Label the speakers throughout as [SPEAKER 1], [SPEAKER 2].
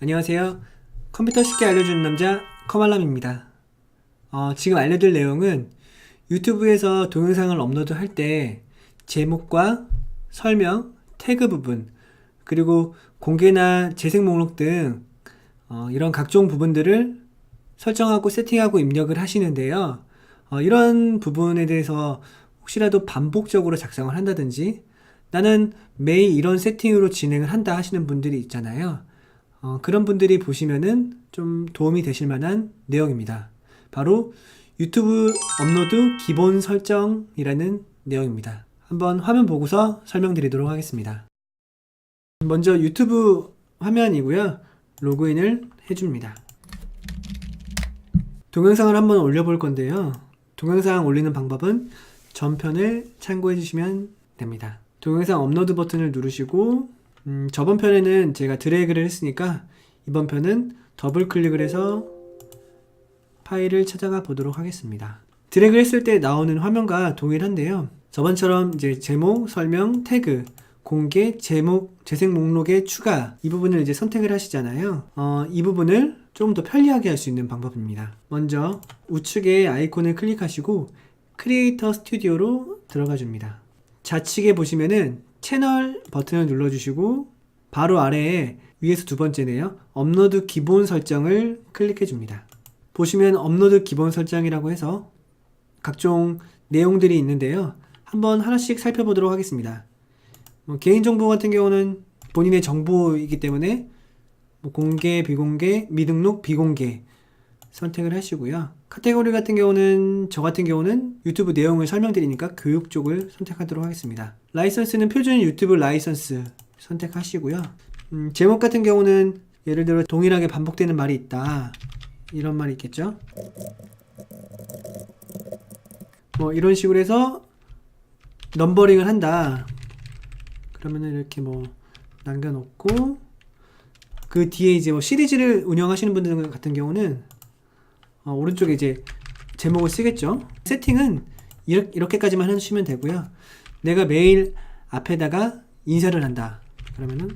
[SPEAKER 1] 안녕하세요. 컴퓨터 쉽게 알려주는 남자 커말람입니다. 어, 지금 알려드릴 내용은 유튜브에서 동영상을 업로드할 때 제목과 설명, 태그 부분, 그리고 공개나 재생 목록 등 어, 이런 각종 부분들을 설정하고 세팅하고 입력을 하시는데요. 어, 이런 부분에 대해서 혹시라도 반복적으로 작성을 한다든지 나는 매일 이런 세팅으로 진행을 한다 하시는 분들이 있잖아요. 어, 그런 분들이 보시면은 좀 도움이 되실 만한 내용입니다. 바로 유튜브 업로드 기본 설정이라는 내용입니다. 한번 화면 보고서 설명드리도록 하겠습니다. 먼저 유튜브 화면이고요. 로그인을 해줍니다. 동영상을 한번 올려볼 건데요. 동영상 올리는 방법은 전편을 참고해 주시면 됩니다. 동영상 업로드 버튼을 누르시고 음, 저번 편에는 제가 드래그를 했으니까 이번 편은 더블 클릭을 해서 파일을 찾아가 보도록 하겠습니다. 드래그 했을 때 나오는 화면과 동일한데요. 저번처럼 이제 제목, 설명, 태그, 공개, 제목, 재생 목록의 추가 이 부분을 이제 선택을 하시잖아요. 어, 이 부분을 좀더 편리하게 할 수 있는 방법입니다. 먼저 우측에 아이콘을 클릭하시고 크리에이터 스튜디오로 들어가 줍니다. 좌측에 보시면은 채널 버튼을 눌러주시고 바로 아래에 위에서 두 번째네요. 업로드 기본 설정을 클릭해 줍니다. 보시면 업로드 기본 설정이라고 해서 각종 내용들이 있는데요. 한번 하나씩 살펴보도록 하겠습니다. 뭐 개인정보 같은 경우는 본인의 정보이기 때문에 뭐 공개, 비공개, 미등록, 비공개 선택을 하시고요. 카테고리 같은 경우는 저 같은 경우는 유튜브 내용을 설명드리니까 교육 쪽을 선택하도록 하겠습니다. 라이선스는 표준 유튜브 라이선스 선택하시고요. 음, 제목 같은 경우는 예를 들어 동일하게 반복되는 말이 있다. 이런 말이 있겠죠? 뭐 이런 식으로 해서 넘버링을 한다. 그러면은 이렇게 뭐 남겨놓고 그 뒤에 이제 뭐 시리즈를 운영하시는 분들 같은 경우는 어, 오른쪽에 이제 제목을 쓰겠죠. 세팅은 이렇게, 이렇게까지만 하시면 되고요. 내가 매일 앞에다가 인사를 한다. 그러면은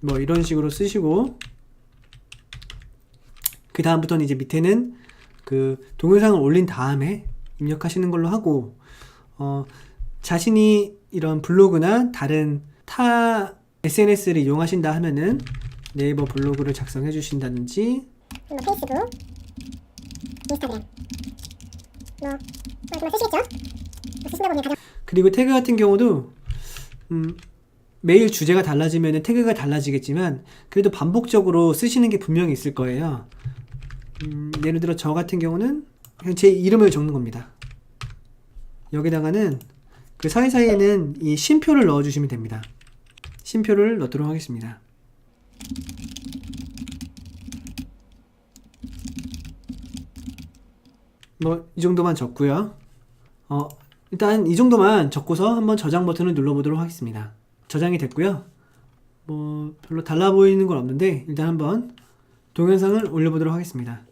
[SPEAKER 1] 뭐 이런 식으로 쓰시고 그 다음부터는 이제 밑에는 그 동영상을 올린 다음에 입력하시는 걸로 하고 어, 자신이 이런 블로그나 다른 타 SNS를 이용하신다 하면은 네이버 블로그를 작성해 주신다든지
[SPEAKER 2] 뭐 페이스북, 인스타그램 뭐 정말 쓰시겠죠? 뭐 쓰신다 보면 가장
[SPEAKER 1] 그리고 태그 같은 경우도 음, 매일 주제가 달라지면 태그가 달라지겠지만 그래도 반복적으로 쓰시는 게 분명히 있을 거예요. 음, 예를 들어 저 같은 경우는 그냥 제 이름을 적는 겁니다. 여기다가는 그 사이사이에는 이 쉼표를 넣어주시면 됩니다. 쉼표를 넣도록 하겠습니다. 뭐 이 정도만 적고요. 어, 일단 이 정도만 적고서 한번 저장 버튼을 눌러보도록 하겠습니다. 저장이 됐고요. 뭐 별로 달라 보이는 건 없는데 일단 한번 동영상을 올려보도록 하겠습니다.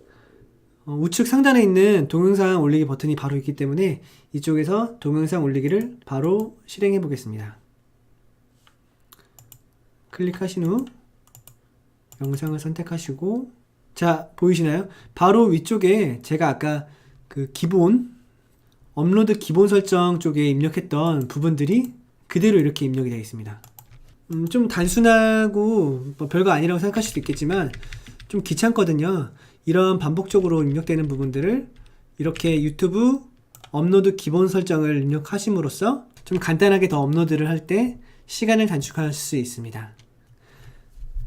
[SPEAKER 1] 어, 우측 상단에 있는 동영상 올리기 버튼이 바로 있기 때문에 이쪽에서 동영상 올리기를 바로 실행해 보겠습니다. 클릭하신 후 영상을 선택하시고 자 보이시나요? 바로 위쪽에 제가 아까 그 기본 업로드 기본 설정 쪽에 입력했던 부분들이 그대로 이렇게 입력이 되어 있습니다. 음, 좀 단순하고 뭐 별거 아니라고 생각하실 수도 있겠지만 좀 귀찮거든요. 이런 반복적으로 입력되는 부분들을 이렇게 유튜브 업로드 기본 설정을 입력하심으로써 좀 간단하게 더 업로드를 할 때 시간을 단축할 수 있습니다.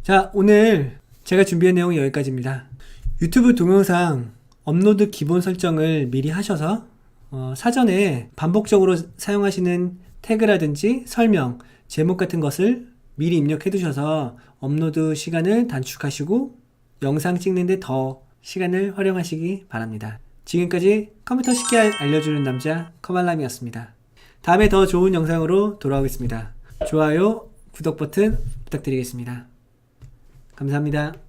[SPEAKER 1] 자, 오늘 제가 준비한 내용이 여기까지입니다. 유튜브 동영상 업로드 기본 설정을 미리 하셔서 어, 사전에 반복적으로 사용하시는 태그라든지 설명, 제목 같은 것을 미리 입력해 두셔서 업로드 시간을 단축하시고 영상 찍는데 더 시간을 활용하시기 바랍니다. 지금까지 컴퓨터 쉽게 알- 알려주는 남자 커말람이었습니다. 다음에 더 좋은 영상으로 돌아오겠습니다. 좋아요, 구독 버튼 부탁드리겠습니다. 감사합니다.